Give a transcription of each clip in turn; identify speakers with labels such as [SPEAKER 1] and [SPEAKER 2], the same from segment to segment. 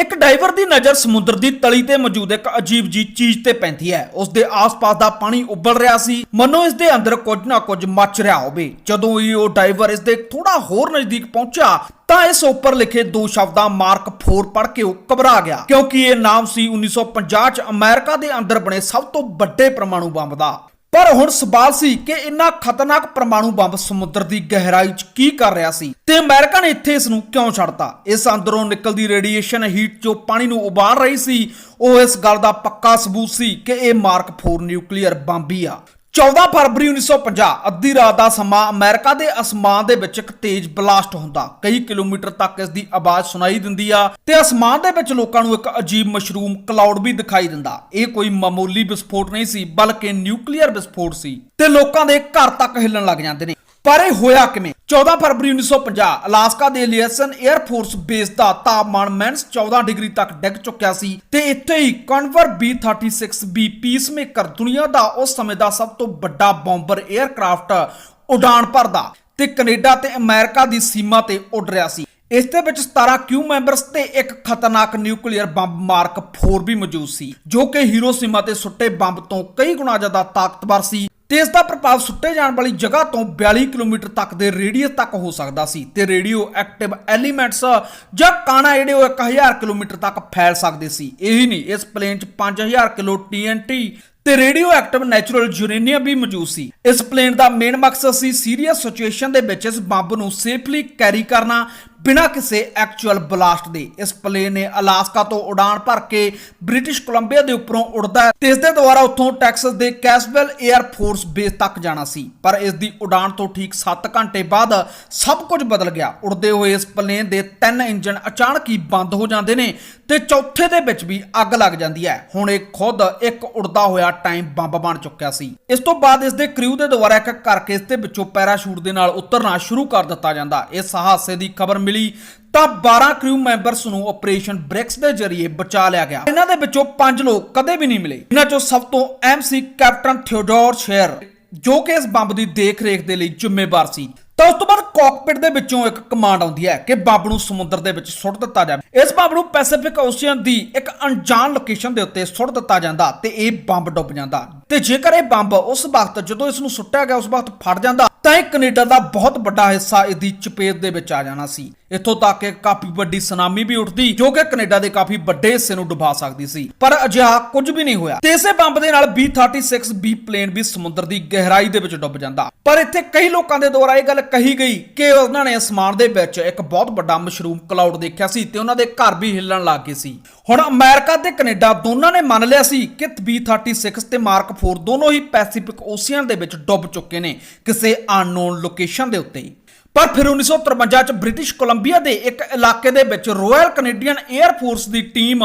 [SPEAKER 1] ਇੱਕ ਡਾਈਵਰ ਦੀ ਨਜ਼ਰ ਸਮੁੰਦਰ ਦੀ ਤਲੀ ਤੇ ਮੌਜੂਦ ਇੱਕ ਅਜੀਬ ਜੀ ਚੀਜ਼ ਤੇ ਪੈਂਦੀ ਹੈ। ਉਸ ਦੇ ਆਸ-ਪਾਸ ਦਾ ਪਾਣੀ ਉੱਬਲ ਰਿਹਾ ਸੀ। ਮੰਨੋ ਇਸ ਦੇ ਅੰਦਰ ਕੁਝ ਨਾ ਕੁਝ ਮੱਚ ਰਿਹਾ ਹੋਵੇ। ਜਦੋਂ ਹੀ ਉਹ ਡਾਈਵਰ ਇਸ ਦੇ ਥੋੜਾ ਹੋਰ ਨਜ਼ਦੀਕ ਪਹੁੰਚਿਆ, ਤਾਂ ਇਸ ਉੱਪਰ ਲਿਖੇ ਦੋ ਸ਼ਬਦਾਂ ਮਾਰਕ 4 ਪੜ੍ਹ ਕੇ ਉਹ ਘਬਰਾ ਗਿਆ। ਕਿਉਂਕਿ ਇਹ ਨਾਮ ਸੀ 1950 ਚ ਅਮਰੀਕਾ ਦੇ ਅੰਦਰ ਬਣੇ ਸਭ ਤੋਂ ਵੱਡੇ ਪਰਮਾਣੂ ਬੰਬ ਦਾ। ਪਰ ਹੁਣ ਸਵਾਲ ਸੀ ਕਿ ਇੰਨਾ ਖਤਰਨਾਕ ਪਰਮਾਣੂ ਬੰਬ ਸਮੁੰਦਰ ਦੀ ਗਹਿਰਾਈ 'ਚ ਕੀ ਕਰ ਰਿਹਾ ਸੀ? ਤੇ ਅਮਰੀਕਾ ਨੇ ਇੱਥੇ ਇਸ ਨੂੰ ਕਿਉਂ ਛੱਡਤਾ? ਇਸ ਅੰਦਰੋਂ ਨਿਕਲਦੀ ਰੇਡੀਏਸ਼ਨ ਹੀਟ ਜੋ ਪਾਣੀ ਨੂੰ ਉਬਾਲ ਰਹੀ ਸੀ। ਉਹ ਇਸ ਗੱਲ ਦਾ ਪੱਕਾ ਸਬੂਤ ਸੀ ਕਿ ਇਹ ਮਾਰਕ 4 ਨਿਊਕਲੀਅਰ ਬੰਬ ਹੀ ਆ। 14 ਫਰਵਰੀ 1950 ਅੱਧੀ ਰਾਤ ਦਾ ਸਮਾਂ ਅਮਰੀਕਾ ਦੇ ਅਸਮਾਨ ਦੇ ਵਿੱਚ ਇੱਕ ਤੇਜ਼ ਬਲਾਸਟ ਹੁੰਦਾ। ਕਈ ਕਿਲੋਮੀਟਰ ਤੱਕ ਇਸ ਦੀ ਆਵਾਜ਼ ਸੁਣਾਈ ਦਿੰਦੀ ਆ ਤੇ ਅਸਮਾਨ ਦੇ ਵਿੱਚ ਲੋਕਾਂ ਨੂੰ ਇੱਕ ਅਜੀਬ ਮਸ਼ਰੂਮ ਕਲਾਉਡ ਵੀ ਦਿਖਾਈ ਦਿੰਦਾ। ਇਹ ਕੋਈ ਮਾਮੂਲੀ ਵਿਸਫੋਟ ਨਹੀਂ ਸੀ, ਬਲਕਿ ਨਿਊਕਲੀਅਰ ਵਿਸਫੋਟ ਸੀ ਤੇ ਲੋਕਾਂ ਦੇ ਘਰ ਤੱਕ ਹਿੱਲਣ ਲੱਗ ਜਾਂਦੇ ਨੇ। ਪਰ ਇਹ ਹੋਇਆ ਕਿਵੇਂ? 14 ਫਰਵਰੀ 1950 ਅਲਾਸਕਾ ਦੇ ਲਿਆਸਨ 에ਅਰ ਫੋਰਸ ਬੇਸ ਦਾ ਤਾਪਮਾਨ ਮਾਈਨਸ 14 ਡਿਗਰੀ ਤੱਕ ਡਿੱਗ ਚੁੱਕਿਆ ਸੀ ਤੇ ਇੱਥੇ ਹੀ ਕਨਵਰ B36B ਪੀਸਮੇਕਰ ਦੁਨੀਆ ਦਾ ਉਸ ਸਮੇਂ ਦਾ ਸਭ ਤੋਂ ਵੱਡਾ ਬੰਬਰ 에ਅਰਕ੍ਰਾਫਟ ਉਡਾਨ ਭਰਦਾ ਤੇ ਕੈਨੇਡਾ ਤੇ ਅਮਰੀਕਾ ਦੀ ਸੀਮਾ ਤੇ ਉੱਡ ਰਿਹਾ ਸੀ। ਇਸ ਦੇ ਵਿੱਚ 17 ਕਿਊ ਮੈਂਬਰਸ ਤੇ ਇੱਕ ਖਤਰਨਾਕ ਨਿਊਕਲੀਅਰ ਬੰਬ ਮਾਰਕ 4 ਵੀ ਮੌਜੂਦ ਸੀ, ਜੋ ਕਿ ਹੀਰੋਸੀਮਾ ਤੇ ਸੁੱਟੇ ਬੰਬ ਤੋਂ ਕਈ ਗੁਣਾ ਜ਼ਿਆਦਾ ਤਾਕਤਵਰ ਸੀ ਤੇ ਇਸ ਦਾ ਪ੍ਰਭਾਵ ਸੁੱਟੇ ਜਾਣ ਵਾਲੀ ਜਗ੍ਹਾ ਤੋਂ 42 ਕਿਲੋਮੀਟਰ ਤੱਕ ਦੇ ਰੇਡੀਅਸ ਤੱਕ ਹੋ ਸਕਦਾ ਸੀ ਤੇ ਰੇਡੀਓ ਐਕਟਿਵ ਐਲੀਮੈਂਟਸ ਜਾਂ ਕਾਣਾ ਜਿਹੜੇ ਉਹ 1000 ਕਿਲੋਮੀਟਰ ਤੱਕ ਫੈਲ ਸਕਦੇ ਸੀ। ਇਹੀ ਨਹੀਂ, ਇਸ ਪਲੇਨ 'ਚ 5000 ਕਿਲੋ TNT ਤੇ ਰੇਡੀਓ ਐਕਟਿਵ ਨੈਚੁਰਲ ਯੂਰੇਨੀਅਮ ਵੀ ਮੌਜੂਦ ਸੀ। ਇਸ ਪਲੇਨ ਦਾ ਮੇਨ ਮਕਸਦ ਸੀ ਸੀਰੀਅਸ ਸਿਚੁਏਸ਼ਨ ਦੇ ਵਿੱਚ ਇਸ ਬੰਬ ਨੂੰ ਸੇਫਲੀ ਕੈਰੀ ਕਰਨਾ ਬਿਨਾਂ ਕਿਸੇ ਐਕਚੁਅਲ ਬਲਾਸਟ ਦੇ ਇਸ ਪਲੇਨ ਨੇ ਅਲਾਸਕਾ ਤੋਂ ਉਡਾਨ ਭਰ ਕੇ ਬ੍ਰਿਟਿਸ਼ ਕੋਲੰਬੀਆ ਦੇ ਉੱਪਰੋਂ ਉੜਦਾ ਹੈ। ਤੇ ਇਸ ਦੇ ਦੁਆਰਾ ਉੱਥੋਂ ਟੈਕਸਸ ਦੇ ਕੈਸਵੈਲ 에ਅਰ ਫੋਰਸ ਬੇਸ ਤੱਕ ਜਾਣਾ ਸੀ। ਪਰ ਇਸ ਦੀ ਉਡਾਨ ਤੋਂ ਠੀਕ 7 ਘੰਟੇ ਬਾਅਦ ਸਭ ਕੁਝ ਬਦਲ ਗਿਆ। ਉੜਦੇ ਹੋਏ ਇਸ ਪਲੇਨ ਦੇ ਤਿੰਨ ਇੰਜਨ ਅਚਾਨਕ ਹੀ ਬੰਦ ਹੋ ਜਾਂਦੇ ਨੇ ਤੇ ਚੌਥੇ ਦੇ ਵਿੱਚ ਵੀ ਅੱਗ ਲੱਗ ਜਾਂਦੀ ਹੈ। ਹੁਣ ਇਹ ਖੁਦ ਇੱਕ ਉੜਦਾ ਹੋਇਆ ਟਾਈਮ ਬੰਬ ਬਣ ਚੁੱਕਿਆ ਸੀ। ਇਸ ਤੋਂ ਬਾਅਦ ਇਸ ਦੇ ਕ੍ਰਿਊ ਦੇ ਦੁਆਰਾ ਇੱਕ ਇੱਕ ਕਰਕੇ ਇਸ ਦੇ ਵਿੱਚੋਂ ਪੈਰਾਸ਼ੂਟ ਦੇ ਨਾਲ ਉਤਰਨਾ ਸ਼ੁਰੂ ਕਰ ਦਿੱਤਾ ਜਾਂਦਾ। ਇਸ ਹਾਦਸੇ ਦੀ ਖਬਰ ਮਿਲੀ, ਤਾਂ 12 ਕ੍ਰਿਊ ਮੈਂਬਰਸ ਨੂੰ ਆਪਰੇਸ਼ਨ ਬ੍ਰਿਕਸ ਦੇ ਜ਼ਰੀਏ ਬਚਾ ਲਿਆ ਗਿਆ। ਇਹਨਾਂ ਦੇ ਵਿੱਚੋਂ 5 ਲੋਕ ਕਦੇ ਵੀ ਨਹੀਂ ਮਿਲੇ। ਇਹਨਾਂ ਚੋਂ ਸਭ ਤੋਂ ਅਹਿਮ ਸੀ ਕੈਪਟਨ ਥਿਓਡੋਰ ਸ਼ੇਰ ਜੋ ਕਿ ਇਸ ਬੰਬ ਦੀ ਦੇਖ-ਰੇਖ ਦੇ ਲਈ ਜ਼ਿੰਮੇਵਾਰ ਸੀ। ਤਾਂ ਉਸ ਤੋਂ ਬਾਅਦ ਕਾਕਪਿਟ ਦੇ ਵਿੱਚੋਂ ਇੱਕ ਕਮਾਂਡ ਆਉਂਦੀ ਹੈ ਕਿ ਬੰਬ ਨੂੰ ਸਮੁੰਦਰ ਦੇ ਵਿੱਚ ਸੁੱਟ ਦਿੱਤਾ ਜਾਵੇ। ਇਸ ਬੰਬ ਨੂੰ ਪੈਸੀਫਿਕ ਓਸ਼ੀਅਨ ਦੀ ਇੱਕ ਅਣਜਾਣ ਲੋਕੇਸ਼ਨ ਦੇ ਉੱਤੇ ਸੁੱਟ ਦਿੱਤਾ ਜਾਂਦਾ ਤੇ ਇਹ ਬੰਬ ਡੁੱਬ ਜਾਂਦਾ। ਤੇ ਜੇਕਰ ਇਹ ਬੰਬ ਉਸ ਵਕਤ ਜਦੋਂ ਇਸ ਨੂੰ ਸੁੱਟਿਆ ਗਿਆ ਉਸ ਵਕਤ ਫਟ ਜਾਂਦਾ, ਤਾਂ ਇਹ ਕੈਨੇਡਾ ਦਾ ਬਹੁਤ ਵੱਡਾ ਹਿੱਸਾ ਇਹਦੀ ਚਪੇਟ ਦੇ ਵਿੱਚ ਆ ਜਾਣਾ ਸੀ। ਇੱਥੋਂ ਤੱਕ ਕਿ ਕਾਫੀ ਵੱਡੀ ਸੁਨਾਮੀ ਵੀ ਉੱਠਦੀ, ਜੋ ਕਿ ਕੈਨੇਡਾ ਦੇ ਕਾਫੀ ਵੱਡੇ ਹਿੱਸੇ ਨੂੰ ਡੁਬਾ ਸਕਦੀ ਸੀ। ਪਰ ਅਜਿਹਾ ਕੁਝ ਵੀ ਨਹੀਂ ਹੋਇਆ। ਤੇ ਇਸੇ ਬੰਬ ਦੇ ਨਾਲ B36B ਪਲੇਨ ਵੀ ਸਮੁੰਦਰ ਦੀ ਗਹਿਰਾਈ ਦੇ ਵਿੱਚ ਡੁੱਬ ਜਾਂਦਾ। ਪਰ ਇੱਥੇ ਕਈ ਲੋਕਾਂ ਦੇ ਦੁਆਰਾ ਇਹ ਗੱਲ ਕਹੀ ਗਈ ਕਿ ਉਹਨਾਂ ਨੇ ਅਸਮਾਨ ਦੇ ਵਿੱਚ ਇੱਕ ਬਹੁਤ ਵੱਡਾ ਮਸ਼ਰੂਮ ਕਲਾਉਡ ਦੇਖਿਆ ਸੀ ਤੇ ਉਹਨਾਂ ਦੇ ਘਰ ਵੀ ਹਿੱਲਣ ਲੱਗ ਗਏ ਸੀ। ਹੁਣ ਅਮਰੀਕਾ ਤੇ ਕੈਨੇਡਾ ਦੋਨਾਂ ਨੇ ਮੰਨ ਲਿਆ ਸੀ ਕਿ B36 ਤੇ ਮਾਰਕ 4 ਦੋਨੋਂ ਹੀ ਪੈਸੀਫਿਕ ਓਸ਼ੀਅਨ ਦੇ ਵਿੱਚ ਡੁੱਬ ਚੁੱਕੇ ਨੇ ਕਿਸੇ ਅਨਨੋਨ ਲੋਕੇਸ਼ਨ ਦੇ ਉੱਤੇ ਪਰ ਫਿਰ 1953 ਚ ਬ੍ਰਿਟਿਸ਼ ਕੋਲੰਬੀਆ ਦੇ ਇੱਕ ਇਲਾਕੇ ਦੇ ਵਿੱਚ ਰਾਇਲ ਕੈਨੇਡੀਅਨ 에ਅਰ ਫੋਰਸ ਦੀ ਟੀਮ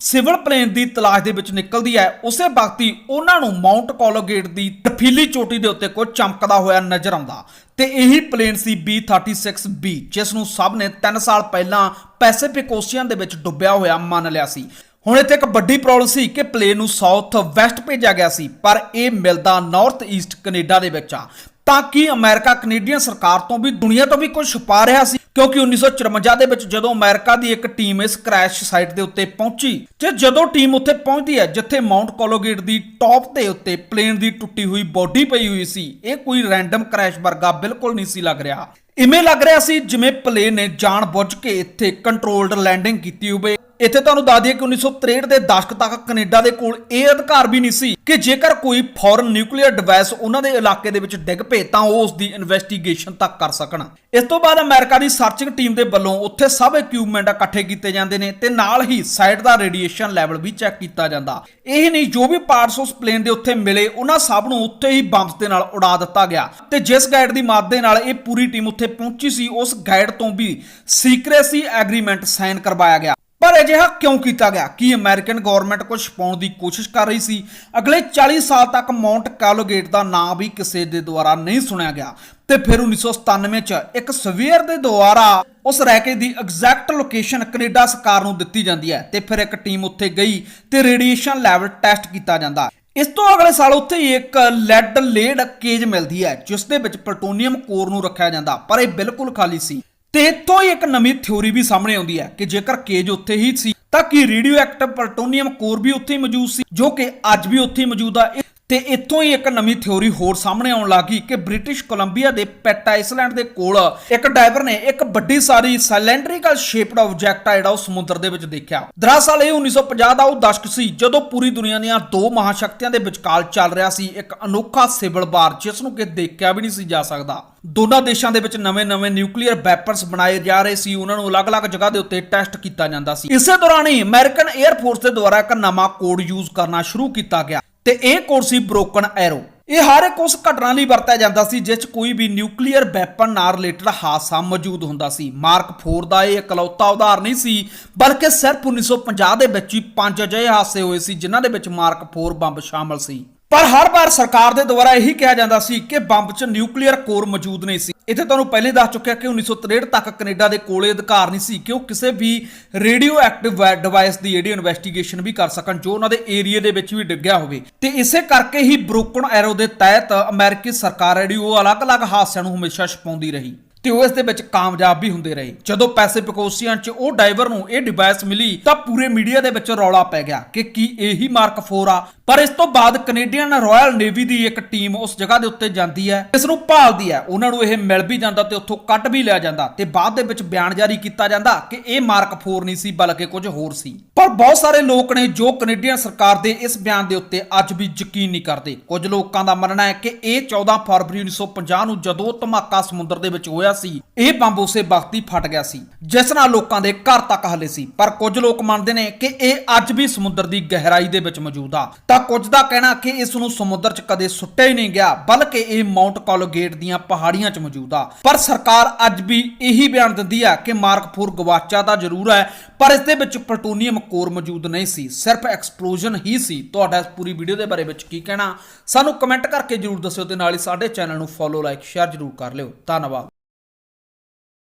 [SPEAKER 1] ਸਿਵਲ ਪਲੇਨ ਦੀ ਤਲਾਸ਼ ਦੇ ਵਿੱਚ ਨਿਕਲਦੀ ਹੈ। ਉਸੇ ਵਕਤ ਹੀ ਉਹਨਾਂ ਨੂੰ ਮਾਉਂਟ ਕੋਲੋਗੇਟ ਦੀ ਤਫੀਲੀ ਚੋਟੀ ਦੇ ਉੱਤੇ ਕੋਈ ਚਮਕਦਾ ਹੋਇਆ ਨਜ਼ਰ ਆਉਂਦਾ ਤੇ ਇਹੀ ਪਲੇਨ ਸੀ B36B ਜਿਸ ਨੂੰ ਸਭ ਨੇ 3 ਸਾਲ ਪਹਿਲਾਂ ਪੈਸੀਫਿਕ ਓਸ਼ੀਅਨ ਦੇ ਵਿੱਚ ਡੁੱਬਿਆ ਹੋਇਆ ਮੰਨ ਲਿਆ ਸੀ। ਹੁਣ ਇੱਥੇ ਇੱਕ ਵੱਡੀ ਪ੍ਰੋਬਲਮ ਸੀ ਕਿ ਪਲੇਨ ਨੂੰ ਸਾਊਥ ਵੈਸਟ ਭੇਜਿਆ ਗਿਆ ਸੀ, ਪਰ ਇਹ ਮਿਲਦਾ ਨਾਰਥ ਈਸਟ ਕੈਨੇਡਾ ਦੇ ਵਿੱਚ ਆ। ਤਾਂ ਕਿ ਅਮਰੀਕਾ ਕੈਨੇਡੀਅਨ ਸਰਕਾਰ ਤੋਂ ਵੀ ਦੁਨੀਆ ਤੋਂ ਵੀ ਕੁਝ ਛੁਪਾ ਰਿਹਾ ਸੀ? ਕਿਉਂਕਿ 1954 ਦੇ ਵਿੱਚ ਜਦੋਂ ਅਮਰੀਕਾ ਦੀ ਇੱਕ ਟੀਮ ਇਸ ਕ੍ਰੈਸ਼ ਸਾਈਟ ਦੇ ਉੱਤੇ ਪਹੁੰਚੀ, ਤੇ ਜਦੋਂ ਟੀਮ ਉੱਥੇ ਪਹੁੰਚਦੀ ਹੈ, ਜਿੱਥੇ ਮਾਉਂਟ ਕੋਲੋਗੇਟ ਦੀ ਟੌਪ ਦੇ ਉੱਤੇ ਪਲੇਨ ਦੀ ਟੁੱਟੀ ਹੋਈ ਬੋਡੀ ਪਈ ਹੋਈ ਸੀ, ਇਹ ਕੋਈ ਰੈਂਡਮ ਕ੍ਰੈਸ਼ ਵਰਗਾ ਬਿਲਕੁਲ ਨਹੀਂ ਸੀ ਲੱਗ ਰਿਹਾ। ਇਵੇਂ ਲੱਗ ਰਿਹਾ ਸੀ ਜਿਵੇਂ ਪਲੇਨ ਨੇ ਜਾਣ ਬੁੱਝ ਕੇ ਇੱਥੇ ਕੰਟਰੋਲਡ ਲੈਂਡਿੰਗ ਕੀਤੀ ਹੋਵੇ ਇੱਥੇ ਤੁਹਾਨੂੰ ਦੱਸ ਦਈਏ ਕਿ 1963 ਦੇ ਦਸ਼ਕ ਤੱਕ ਕੈਨੇਡਾ ਦੇ ਕੋਲ ਇਹ ਅਧਿਕਾਰ ਵੀ ਨਹੀਂ ਸੀ ਕਿ ਜੇਕਰ ਕੋਈ ਫੋਰਨ ਨਿਊਕਲੀਅਰ ਡਿਵਾਈਸ ਉਹਨਾਂ ਦੇ ਇਲਾਕੇ ਦੇ ਵਿੱਚ ਡਿੱਗ ਪਏ ਤਾਂ ਉਹ ਉਸ ਦੀ ਇਨਵੈਸਟੀਗੇਸ਼ਨ ਤੱਕ ਕਰ ਸਕਣ। ਇਸ ਤੋਂ ਬਾਅਦ ਅਮਰੀਕਾ ਦੀ ਸਰਚਿੰਗ ਟੀਮ ਦੇ ਵੱਲੋਂ ਉੱਥੇ ਸਭ ਇਕਵਿਪਮੈਂਟ ਇਕੱਠੇ ਕੀਤੇ ਜਾਂਦੇ ਨੇ ਤੇ ਨਾਲ ਹੀ ਸਾਈਟ ਦਾ ਰੇਡੀਏਸ਼ਨ ਲੈਵਲ ਵੀ ਚੈੱਕ ਕੀਤਾ ਜਾਂਦਾ। ਇਹ ਨਹੀਂ, ਜੋ ਵੀ ਪਾਰਟਸ ਉਸ ਪਲੇਨ ਦੇ ਉੱਥੇ ਮਿਲੇ, ਉਹਨਾਂ ਸਭ ਨੂੰ ਉੱਥੇ ਹੀ ਬੰਬਸ ਦੇ ਨਾਲ ਉਡਾ ਦਿੱਤਾ ਗਿਆ। ਤੇ ਜਿਸ ਗਾਈਡ ਦੀ ਮਦਦ ਦੇ ਨਾਲ ਇਹ ਪੂਰੀ ਟੀਮ ਉੱਥੇ ਪਹੁੰਚੀ ਸੀ, ਉਸ ਗਾਈਡ ਤੋਂ ਵੀ ਸੀਕ੍ਰੇਸੀ ਐਗਰੀਮੈਂਟ ਸਾਈਨ ਕਰਵਾਇਆ ਗਿਆ। ਪਰ ਅਜਿਹਾ ਕਿਉਂ ਕੀਤਾ ਗਿਆ? ਕੀ ਅਮਰੀਕਨ ਗਵਰਨਮੈਂਟ ਕੁਝ ਛੁਪਾਉਣ ਦੀ ਕੋਸ਼ਿਸ਼ ਕਰ ਰਹੀ ਸੀ? ਅਗਲੇ 40 ਸਾਲ ਤੱਕ ਮਾਉਂਟ ਕਾਲੋਗੇਟ ਦਾ ਨਾਮ ਵੀ ਕਿਸੇ ਦੇ ਦੁਆਰਾ ਨਹੀਂ ਸੁਣਿਆ ਗਿਆ। ਤੇ ਫਿਰ 1997 ਚ ਇੱਕ ਸਵੇਅਰ ਦੇ ਦੁਆਰਾ ਉਸ ਰੈਕੇਜ ਦੀ ਐਗਜ਼ੈਕਟ ਲੋਕੇਸ਼ਨ ਕੈਨੇਡਾ ਸਰਕਾਰ ਨੂੰ ਦਿੱਤੀ ਜਾਂਦੀ ਹੈ ਤੇ ਫਿਰ ਇੱਕ ਟੀਮ ਉੱਥੇ ਗਈ ਤੇ ਰੇਡੀਏਸ਼ਨ ਲੈਵਲ ਟੈਸਟ ਕੀਤਾ ਜਾਂਦਾ। ਇਸ ਤੋਂ ਅਗਲੇ ਸਾਲ ਉੱਥੇ ਇੱਕ ਲੈਡ ਲੇਡ ਕੇਜ ਮਿਲਦੀ ਹੈ, ਜਿਸ ਦੇ ਵਿੱਚ ਪਲਟੋਨੀਅਮ ਕੋਰ ਨੂੰ ਰੱਖਿਆ ਜਾਂਦਾ, ਪਰ ਇਹ ਬਿਲਕੁਲ ਖਾਲੀ ਸੀ। ਤੇ ਇੱਥੋਂ ਹੀ ਇੱਕ ਨਵੀਂ ਥਿਉਰੀ ਵੀ ਸਾਹਮਣੇ ਆਉਂਦੀ ਹੈ ਕਿ ਜੇਕਰ ਕੇਜ ਉੱਥੇ ਹੀ ਸੀ, ਤਾਂ ਕਿ ਰੇਡੀਓ ਐਕਟਿਵ ਪਲਟੋਨੀਅਮ ਕੋਰ ਵੀ ਉੱਥੇ ਹੀ ਮੌਜੂਦ ਸੀ, ਜੋ ਕਿ ਅੱਜ ਵੀ ਉੱਥੇ ਹੀ ਮੌਜੂਦ ਆ। ਤੇ ਇੱਥੋਂ ਹੀ ਇੱਕ ਨਵੀਂ ਥਿਉਰੀ ਹੋਰ ਸਾਹਮਣੇ ਆਉਣ ਲੱਗੀ ਕਿ ਬ੍ਰਿਟਿਸ਼ ਕੋਲੰਬੀਆ ਦੇ ਪੈਟ ਆਈਸਲੈਂਡ ਦੇ ਕੋਲ ਇੱਕ ਡਾਈਵਰ ਨੇ ਇੱਕ ਵੱਡੀ ਸਾਰੀ ਸਿਲੈਂਡਰੀਕਲ ਸ਼ੇਪਡ ਆਬਜੈਕਟ ਆ ਜਿਹੜਾ ਉਹ ਸਮੁੰਦਰ ਦੇ ਵਿੱਚ ਦੇਖਿਆ। ਦਰਅਸਲ ਇਹ 1950 ਦਾ ਉਹ ਦਸ਼ਕ ਸੀ ਜਦੋਂ ਪੂਰੀ ਦੁਨੀਆ ਦੀਆਂ ਦੋ ਮਹਾਸ਼ਕਤੀਆਂ ਦੇ ਵਿਚਕਾਰ ਚੱਲ ਰਿਹਾ ਸੀ, ਇੱਕ ਅਨੋਖਾ ਸਿਵਲ ਵਾਰ ਜਿਸ ਨੂੰ ਕਿ ਦੇਖਿਆ ਵੀ ਨਹੀਂ ਸੀ ਜਾ ਸਕਦਾ। ਦੋਨਾਂ ਦੇਸ਼ਾਂ ਦੇ ਵਿੱਚ ਨਵੇਂ-ਨਵੇਂ ਨਿਊਕਲੀਅਰ ਵੈਪਨਸ ਬਣਾਏ ਜਾ ਰਹੇ ਸੀ, ਉਹਨਾਂ ਨੂੰ ਅਲੱਗ-ਅਲੱਗ ਜਗ੍ਹਾ ਦੇ ਉੱਤੇ ਟੈਸਟ ਕੀਤਾ ਜਾਂਦਾ ਸੀ। ਇਸੇ ਦੌਰਾਨ ਹੀ ਅਮਰੀਕਨ 에ਅਰ ਫੋਰਸ ਦੇ ਦੁਆਰਾ ਇੱਕ ਨਵਾਂ ਕੋਡ ਯੂਜ਼ ਕਰਨਾ ਸ਼ੁਰੂ ਕੀਤਾ ਗਿਆ। ਤੇ ਇਹ ਕੋਡ ਸੀ ਬ੍ਰੋਕਨ ਐਰੋ ਇਹ ਹਰ ਇੱਕ ਉਸ ਘਟਨਾ ਲਈ ਵਰਤਿਆ ਜਾਂਦਾ ਸੀ ਜਿਸ 'ਚ ਕੋਈ ਵੀ ਨਿਊਕਲੀਅਰ ਵੈਪਨ ਨਾਲ ਰਿਲੇਟਡ ਹਾਦਸਾ ਮੌਜੂਦ ਹੁੰਦਾ ਸੀ। ਮਾਰਕ 4 ਦਾ ਇਹ ਇਕਲੌਤਾ ਉਦਾਹਰਨ ਨਹੀਂ ਸੀ, ਬਲਕਿ ਸਿਰਫ 1950 ਦੇ ਵਿੱਚ ਹੀ ਪੰਜ ਅਜਿਹੇ ਹਾਦਸੇ ਹੋਏ ਸੀ, ਜਿਨ੍ਹਾਂ ਦੇ ਵਿੱਚ ਮਾਰਕ 4 ਬੰਬ ਸ਼ਾਮਲ ਸੀ। ਪਰ ਹਰ ਵਾਰ ਸਰਕਾਰ ਦੇ ਦੁਆਰਾ ਇਹੀ ਕਿਹਾ ਜਾਂਦਾ ਸੀ ਕਿ ਬੰਬ 'ਚ ਨਿਊਕਲੀਅਰ ਕੋਰ ਮੌਜੂਦ ਨਹੀਂ ਸੀ। ਇੱਥੇ ਤੁਹਾਨੂੰ ਪਹਿਲੇ ਦੱਸ ਚੁੱਕਿਆ ਕਿ 1963 ਤੱਕ ਕੈਨੇਡਾ ਦੇ ਕੋਲੇ ਅਧਿਕਾਰ ਨਹੀਂ ਸੀ ਕਿ ਉਹ ਕਿਸੇ ਵੀ ਰੇਡੀਓ ਐਕਟਿਵ ਡਿਵਾਈਸ ਦੀ ਜਿਹੜੀ ਇਨਵੈਸਟੀਗੇਸ਼ਨ ਵੀ ਕਰ ਸਕਣ, ਜੋ ਉਹਨਾਂ ਦੇ ਏਰੀਆ ਦੇ ਵਿੱਚ ਵੀ ਡਿੱਗਿਆ ਹੋਵੇ। ਤੇ ਇਸੇ ਕਰਕੇ ਹੀ ਬ੍ਰੋਕਨ ਐਰੋ ਦੇ ਤਹਿਤ ਅਮਰੀਕੀ ਸਰਕਾਰ ਜਿਹੜੀ ਉਹ ਅਲੱਗ-ਅਲੱਗ ਹਾਦਸਿਆਂ ਨੂੰ ਹਮੇਸ਼ਾ ਛਪਾਉਂਦੀ ਰਹੀ। ਤੇ ਉਹ ਇਸ ਦੇ ਵਿੱਚ ਕਾਮਯਾਬ ਵੀ ਹੁੰਦੇ ਰਹੇ। ਜਦੋਂ ਪੈਸੀਫਿਕ ਓਸੀਅਨ 'ਚ ਉਹ ਡਾਈਵਰ ਨੂੰ ਇਹ ਡਿਵਾਈਸ ਮਿਲੀ, ਤਾਂ ਪੂਰੇ ਮੀਡੀਆ ਦੇ ਵਿੱਚ ਰੌਲਾ ਪੈ ਗਿਆ ਕਿ ਕੀ ਇਹੀ ਮਾਰਕ 4 ਆ। ਪਰ ਇਸ ਤੋਂ ਬਾਅਦ ਕੈਨੇਡੀਅਨ ਰਾਇਲ ਨੇਵੀ ਦੀ ਇੱਕ ਟੀਮ ਉਸ ਜਗ੍ਹਾ ਦੇ ਉੱਤੇ ਜਾਂਦੀ ਹੈ, ਇਸ ਨੂੰ ਭਾਲਦੀ ਹੈ। ਉਹਨਾਂ ਨੂੰ ਇਹ ਮਿਲ ਵੀ ਜਾਂਦਾ ਤੇ ਉੱਥੋਂ ਕੱਢ ਵੀ ਲਿਆ ਜਾਂਦਾ ਤੇ ਬਾਅਦ ਦੇ ਵਿੱਚ ਬਿਆਨ ਜਾਰੀ ਕੀਤਾ ਜਾਂਦਾ ਕਿ ਇਹ ਮਾਰਕ 4 ਨਹੀਂ ਸੀ, ਬਲਕਿ ਕੁਝ ਹੋਰ ਸੀ। ਪਰ ਬਹੁਤ ਸਾਰੇ ਲੋਕ ਨੇ ਜੋ ਕੈਨੇਡੀਅਨ ਸਰਕਾਰ ਦੇ ਇਸ ਬਿਆਨ ਦੇ ਉੱਤੇ ਅੱਜ ਵੀ ਯਕੀਨ ਨਹੀਂ ਕਰਦੇ। ਕੁਝ ਲੋਕਾਂ ਦਾ ਮੰਨਣਾ ਹੈ ਕਿ ਇਹ 14 ਫਰਵਰੀ 1950 ਨੂੰ ਜਦੋਂ ਧਮਾਕਾ ਸਮੁੰਦਰ ਦੇ ਵਿੱਚ ਹੋਇਆ ਸੀ। ਇਹ ਬੰਬ ਉਸੇ ਵਕਤ ਹੀ ਫਟ ਗਿਆ ਸੀ। ਜਿਸ ਨਾਲ ਲੋਕਾਂ ਦੇ ਘਰ ਤੱਕ ਹਲੇ ਸੀ। ਪਰ ਕੁਝ ਲੋਕ ਮੰਨਦੇ ਨੇ ਕਿ ਇਹ ਅੱਜ ਵੀ ਸਮੁੰਦਰ ਦੀ ਗਹਿਰਾਈ ਦੇ ਵਿੱਚ ਮੌਜੂਦ ਆ। ਤਾਂ ਕੁਝ ਦਾ ਕਹਿਣਾ ਕਿ ਇਸ ਨੂੰ ਸਮੁੰਦਰ 'ਚ ਕਦੇ ਸੁੱਟਿਆ ਹੀ ਨਹੀਂ ਗਿਆ, ਬਲਕਿ ਇਹ ਮਾਊਂਟ ਕੋਲੋਗੇਟ ਦੀਆਂ ਪਹਾੜੀਆਂ 'ਚ ਮੌਜੂਦ ਆ। ਪਰ ਸਰਕਾਰ ਅੱਜ ਵੀ ਇਹੀ ਬਿਆਨ ਦਿੰਦੀ ਆ ਕਿ ਮਾਰਕ 4 ਗਵਾਚਾ ਤਾਂ ਜ਼ਰੂਰ ਹੈ, ਪਰ ਇਸ ਦੇ ਵਿੱਚ ਪਲਟੋਨੀਅਮ ਕੋਰ ਮੌਜੂਦ ਨਹੀਂ ਸੀ। ਸਿਰਫ ਐਕਸਪਲੋਜਨ ਹੀ ਸੀ। ਤੁਹਾਡਾ ਇਸ ਪੂਰੀ ਵੀਡੀਓ ਦੇ ਬਾਰੇ ਵਿੱਚ ਕੀ ਕਹਿਣਾ? ਸਾਨੂੰ ਕਮੈਂਟ ਕਰਕੇ ਜਰੂਰ ਦੱਸਿਓ ਤੇ ਨਾਲ ਹੀ ਸਾਡੇ ਚੈਨਲ ਨੂੰ ਫੋਲੋ, ਲਾਈਕ, ਸ਼ੇਅਰ ਜਰੂਰ ਕਰ ਲਿਓ। ਧੰਨਵਾਦ।